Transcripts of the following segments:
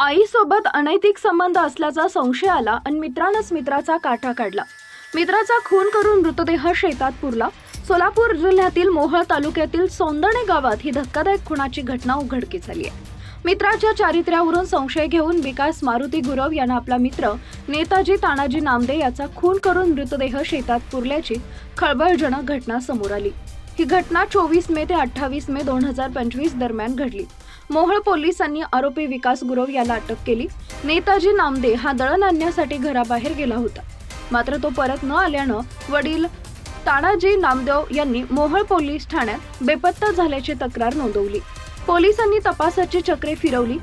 आईसोबत अनैतिक संबंध असल्याचा संशय आला आणि मित्रानंच मित्राचा काठा काढला. मित्राचा खून करून मृतदेह शेतात पुरला. सोलापूर जिल्ह्यातील मोहळ तालुक्यातील सोंदणे गावात ही धक्कादायक खुनाची घटना उघडकीस आली आहे. मित्राच्या चारित्र्यावरून संशय घेऊन विकास मारुती गुरव यांना आपला मित्र नेताजी तानाजी नामदे याचा खून करून मृतदेह शेतात पुरल्याची खळबळजनक घटना समोर आली. ही घटना चोवीस मे ते अठ्ठावीस मे दोन हजार पंचवीस दरम्यान घडली. मोहोळ पोलिसांनी आरोपी विकास गुरव याला अटक केली. नेताजी नामदे हा दळण आणण्यासाठी घराबाहेर गेला होता. मात्र तो परत न आल्यानं वडील तानाजी नामदेव यांनी मोहोळ पोलीस ठाण्यात बेपत्ता झाल्याची तक्रार नोंदवली. पोलिसांनी तपासाची चक्रे फिरवली.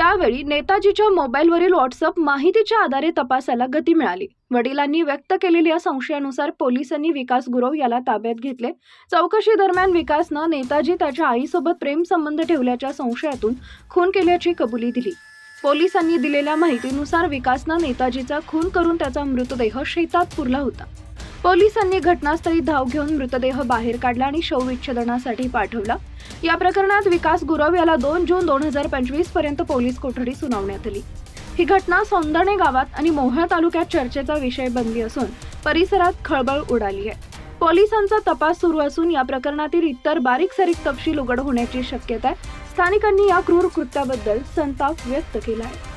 त्यावेळी नेताजीच्या मोबाईलवरील व्हॉट्सअप माहितीच्या आधारे तपासाला गती मिळाली. वडिलांनी व्यक्त केलेल्या संशयानुसार पोलिसांनी विकास गुरव याला ताब्यात घेतले. चौकशी दरम्यान विकासनं नेताजी त्याच्या आईसोबत प्रेमसंबंध ठेवल्याच्या संशयातून खून केल्याची कबुली दिली. पोलिसांनी दिलेल्या माहितीनुसार विकासनं नेताजीचा खून करून त्याचा मृतदेह शेतात पुरला होता. पोलिसांनी घटनास्थळी धाव घेऊन मृतदेह बाहेर काढला आणि शवविच्छेदनासाठी पाठवला. या प्रकरणात विकास गुरव याला दोन जून दोन हजार पंचवीसपर्यंत पोलीस कोठडी सुनावण्यात आली. ही घटना सौंदणे गावात आणि मोहोळ तालुक्यात चर्चेचा विषय बनली असून परिसरात खळबळ उडाली आहे. पोलिसांचा तपास सुरू असून या प्रकरणातील इतर बारीक सारीक तपशील उघड होण्याची शक्यता आहे. स्थानिकांनी या क्रूर कृत्याबद्दल संताप व्यक्त केला आहे.